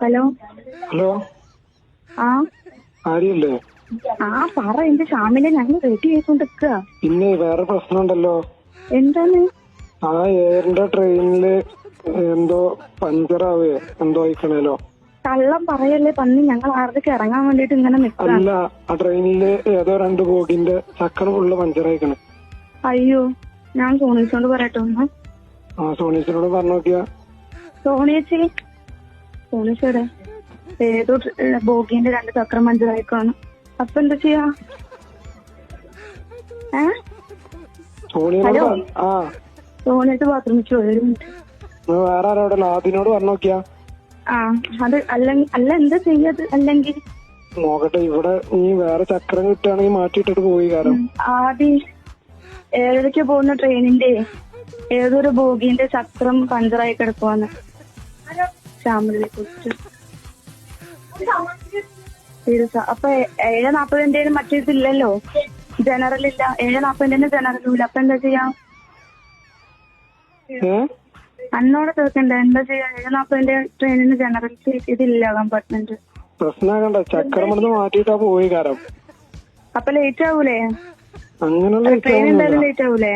Hello? Hello? ആ? ആര്യല്ലേ ആ പറ എന്റെ ഷാമിനെ ഞങ്ങൾ റെഡി ആയിക്കൊണ്ടിരിക്കുക പിന്നെ വേറെ പ്രശ്നമുണ്ടല്ലോ. എന്താണ്? ആ എയറിന്റെ ട്രെയിനിൽ എന്തോ പഞ്ചറാവേ എന്തോ ആയിക്കണല്ലോ കള്ളം പറയല്ലേ പന്നി ഞങ്ങൾ ആരുടെ ഇറങ്ങാൻ വേണ്ടിട്ട് ഇങ്ങനെ നിൽക്കുക അല്ല ആ ട്രെയിനിൽ ഏതോ രണ്ട് ബോഗിന്റെ ചക്കര ഫുള്ള് പഞ്ചറായിക്കണ. അയ്യോ ഞാൻ സോണീസിനോട് പറയട്ടെ ഒന്ന്. ആ സോണീസിനോട് പറഞ്ഞു നോക്കിയാ സോണിയച്ചി സോണിച്ചോടെ ഏതോ ബോഗിന്റെ രണ്ട് ചക്രം മഞ്ചറായിക്കാണ് അപ്പൊ എന്താ ചെയ്യാ? ഏ? സോണിയോട് ഹലോ? ആ. സോണിയച്ച് ബാത്റൂമിൽ ഒരു മിനിറ്റ്. വേറെ ആരോടെ ലാദിനോട് പറഞ്ഞു നോക്കിയാ ആ അത് അല്ല അല്ല എന്താ ചെയ്യത് അല്ലെങ്കിൽ നോക്കട്ടെ ഇവിടെ നീ വേറെ ചക്രം കിട്ടുകയാണെങ്കിൽ മാറ്റിയിട്ടിട്ട് പോയി കാരണം. ആദ്യം ഏഴരയ്ക്ക് പോകുന്ന ട്രെയിനിന്റെ ഏതൊരു ബോഗിന്റെ ചക്രം പഞ്ചറായി കിടക്കുവാന്ന്. ശ്യാമലിനെ കുറിച്ച് അപ്പൊ ഏഴ് നാപ്പതിന്റെ മറ്റേതില്ലല്ലോ? ജനറൽ ഇല്ല. ഏഴ് നാപ്പതിന്റെ ജനറലും ഇല്ല. അപ്പൊ എന്താ ചെയ്യാ? അന്നോടെ തീർക്കണ്ട എന്താ ചെയ്യാ? ഏഴ് നാപ്പതിന്റെ ട്രെയിനിന് ജനറൽ ഇതില്ല കമ്പാർട്ട്മെന്റ് പ്രശ്നമാകണ്ട ചക്രം മാറ്റിട്ടാ പോയി കാരണം അപ്പൊ ലേറ്റ് ആവൂലേ? അങ്ങനെയുള്ള ട്രെയിൻ എന്തായാലും ലേറ്റ് ആവൂലേ?